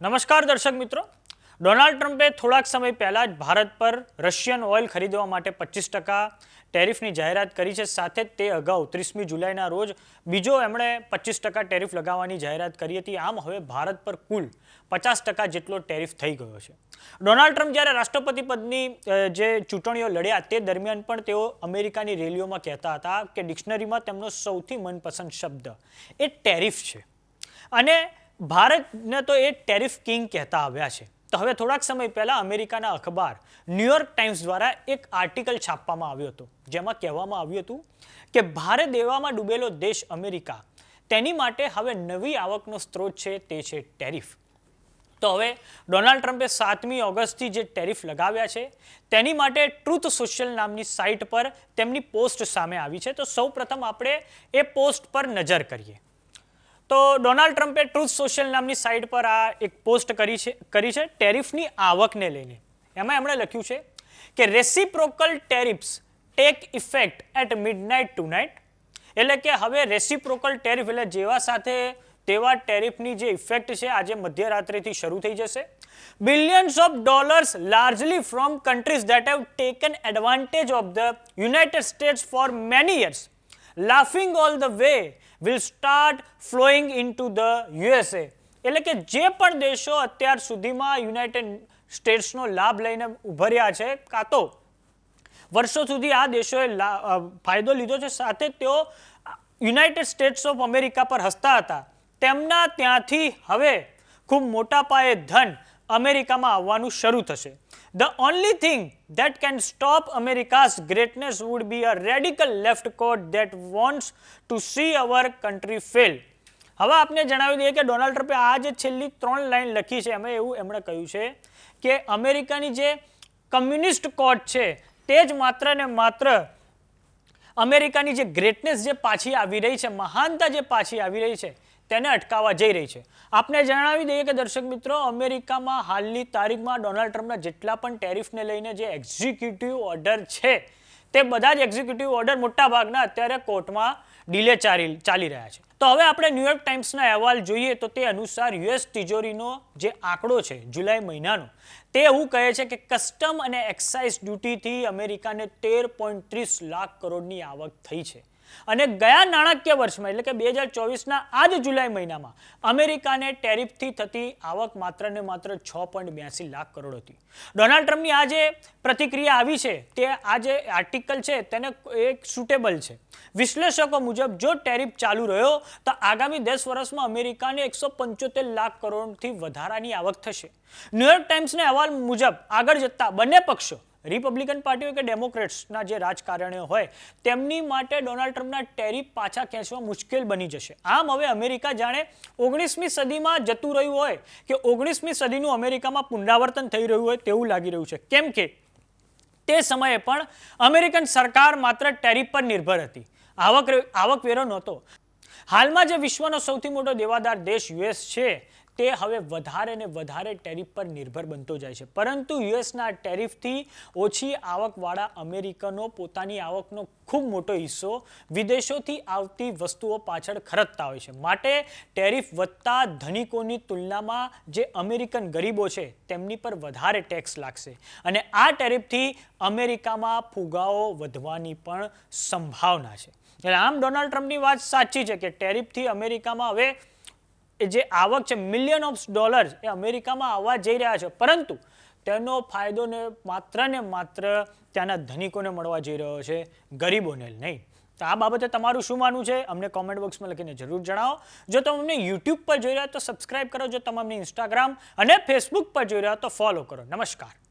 નમસ્કાર દર્શક મિત્રો. ડોનાલ્ડ ટ્રમ્પે થોડાક સમય પહેલાં જ ભારત પર રશિયન ઓઇલ ખરીદવા માટે પચીસ ટકા ટેરિફની જાહેરાત કરી છે. સાથે જ તે અગાઉ ત્રીસમી જુલાઈના રોજ બીજો એમણે પચીસ ટકા ટેરિફ લગાવવાની જાહેરાત કરી હતી. આમ હવે ભારત પર કુલ પચાસ ટકા જેટલો ટેરિફ થઈ ગયો છે. ડોનાલ્ડ ટ્રમ્પ જ્યારે રાષ્ટ્રપતિ પદની જે ચૂંટણીઓ લડ્યા તે દરમિયાન પણ તેઓ અમેરિકાની રેલીઓમાં કહેતા હતા કે ડિક્શનરીમાં તેમનો સૌથી મનપસંદ શબ્દ એ ટેરિફ છે. અને ભારતને તો એ ટેરિફ કિંગ કહેતા આવ્યા છે. તો હવે થોડાક સમય પહેલા અમેરિકાના અખબાર ન્યૂયોર્ક ટાઈમ્સ દ્વારા એક આર્ટિકલ છાપવામાં આવ્યો હતો. જેમાં કહેવામાં આવ્યું હતું કે ભારે દેવામાં ડૂબેલો દેશ અમેરિકા. તેની માટે હવે નવી આવકનો સ્ત્રોત છે તે છે ટેરિફ. તો હવે ડોનાલ્ડ ટ્રમ્પે સાતમી ઓગસ્ટથી જે ટેરિફ લગાવ્યા છે, તેની માટે ટ્રુથ સોશિયલ નામની સાઇટ પર તેમની પોસ્ટ સામે આવી છે. તો સૌપ્રથમ આપણે એ પોસ્ટ પર નજર કરીએ. તો ડોનાલ્ડ ટ્રમ્પે ટ્રુથ સોશિયલ નામની સાઇટ પર આ એક પોસ્ટ કરી છે કરી છે, ટેરિફની આવકને લઈને. એમાં એમણે લખ્યું છે કે reciprocal tariffs take effect at midnight tonight એટલે કે હવે રેસિપ્રોકલ ટેરિફ એટલે જેવા સાથે તેવા ટેરિફની જે ઇફેક્ટ છે, આજે મધ્યરાત્રિથી શરૂ થઈ જશે. Billions of dollars largely from countries that have taken advantage of the United States for many years laughing all the way will start flowing into the USA એટલે કે જે પણ દેશો અત્યાર સુધીમાં યુનાઇટેડ સ્ટેટ્સનો લાભ લઈને ઉભર્યા છે, કાં તો વર્ષો સુધી આ દેશોએ ફાયદો લીધો છે, સાથે તેઓ યુનાઇટેડ સ્ટેટ્સ ઓફ અમેરિકા પર હસતા હતા. તેમના ત્યાંથી હવે ખૂબ મોટા પાયે ધન અમેરિકામાં આવવાનું શરૂ થશે. The only thing that can stop America's greatness would be a radical left court that wants to see our country fail હવે આપને જણાવી દઈએ કે ડોનાલ્ડ ટ્રમ્પે આ જે છેલ્લી ત્રણ લાઈન લખી છે, એમાં એવું એમણે કહ્યું છે કે અમેરિકાની જે કમ્યુનિસ્ટ કોર્ટ છે, તે જ માત્ર ને માત્ર અમેરિકાની જે ગ્રેટનેસ જે પાછી આવી રહી છે, મહાનતા જે પાછી આવી રહી છે તેને અટકાવવા જઈ રહી છે. આપને જણાવી દઈએ કે દર્શક મિત્રો, અમેરિકામાં હાલની તારીખમાં ડોનાલ્ડ ટ્રમ્પના જેટલા પણ ટેરિફને લઈને જે એક્ઝિક્યુટિવ ઓર્ડર છે, તે બધા જ એક્ઝિક્યુટિવ ઓર્ડર મોટા ભાગના અત્યારે કોર્ટમાં ડીલે ચાલી ચાલી રહ્યા છે. તો હવે આપણે ન્યુયોર્ક ટાઈમ્સના અહેવાલ જોઈએ તો તે અનુસાર યુએસ તિજોરીનો જે આંકડો છે, જુલાઈ મહિનાનો, તે એવું કહે છે કે કસ્ટમ અને એક્સાઇઝ ડ્યુટીથી અમેરિકાને તેર પોઈન્ટ લાખ કરોડની આવક થઈ છે. અને ગયા નાણાકીય વર્ષમાં, એટલે કે બે હજાર ચોવીસના આ જ જુલાઈ મહિનામાં, અમેરિકાને ટેરિફથી થતી આવક માત્ર ને માત્ર છ પોઈન્ટ બ્યાસી લાખ કરોડ હતી. ડોનાલ્ડ ટ્રમ્પની આ જે પ્રતિક્રિયા આવી છે, તે આ જે આર્ટિકલ છે, તેને એક સુટેબલ છે. વિશ્લેષકો મુજબ, જો ટેરિફ ચાલુ રહ્યો, તો આગામી દસ વર્ષમાં અમેરિકાને એકસો પંચોતેર લાખ કરોડથી વધારાની આવક થશે. ન્યુયોર્ક ટાઈમ્સના અહેવાલ મુજબ આગળ જતા બંને પક્ષો રિપબ્લિકન પાર્ટી હોય કે ડેમોક્રેટ્સના જે રાજકારણીઓ હોય, તેમની માટે ડોનાલ્ડ ટ્રમ્પના ટેરિફ પાછા ખેંચવા મુશ્કેલ બની જશે. આમ હવે અમેરિકા જાણે ઓગણીસમી સદીમાં જતું રહ્યું હોય કે ઓગણીસમી સદીનું અમેરિકામાં પુનરાવર્તન થઈ રહ્યું હોય તેવું લાગી રહ્યું છે. કેમ કે તે સમયે પણ અમેરિકન સરકાર માત્ર ટેરિફ પર નિર્ભર હતી. આવક આવકવેરો નહોતો. હાલમાં જે વિશ્વનો સૌથી મોટો દેવાદાર દેશ યુએસ છે તે હવે વધારે ને વધારે ટેરિફ પર નિર્ભર બનતો જાય છે. પરંતુ યુએસના ટેરિફથી ઓછી આવકવાળા અમેરિકનો પોતાની આવકનો ખૂબ મોટો હિસ્સો વિદેશોથી આવતી વસ્તુઓ પાછળ ખરચતા હોય છે. માટે ટેરિફ વધતા ધનિકોની તુલનામાં જે અમેરિકન ગરીબો છે તેમની પર વધારે ટેક્સ લાગશે. અને આ ટેરિફથી અમેરિકામાં ફુગાઓ વધવાની પણ સંભાવના છે. એટલે આમ ડોનાલ્ડ ટ્રમ્પની વાત સાચી છે કે ટેરિફથી અમેરિકામાં હવે જે આવક છે મિલિયન ઓફ ડોલર્સ એ અમેરિકામાં આવવા જઈ રહ્યા છે. પરંતુ તેનો ફાયદો ને માત્ર ને માત્ર ત્યાંના ધનિકોને મળવા જઈ રહ્યો છે, ગરીબોને નહીં. તો આ બાબતે તમારું શું માનવું છે? અમને કોમેન્ટ બોક્સમાં લખીને જરૂર જણાવો. જો તમે અમને યુટ્યુબ પર જોઈ રહ્યા તો સબસ્ક્રાઇબ કરો. જો તમે અમને ઇન્સ્ટાગ્રામ અને ફેસબુક પર જોઈ રહ્યા તો ફોલો કરો. નમસ્કાર.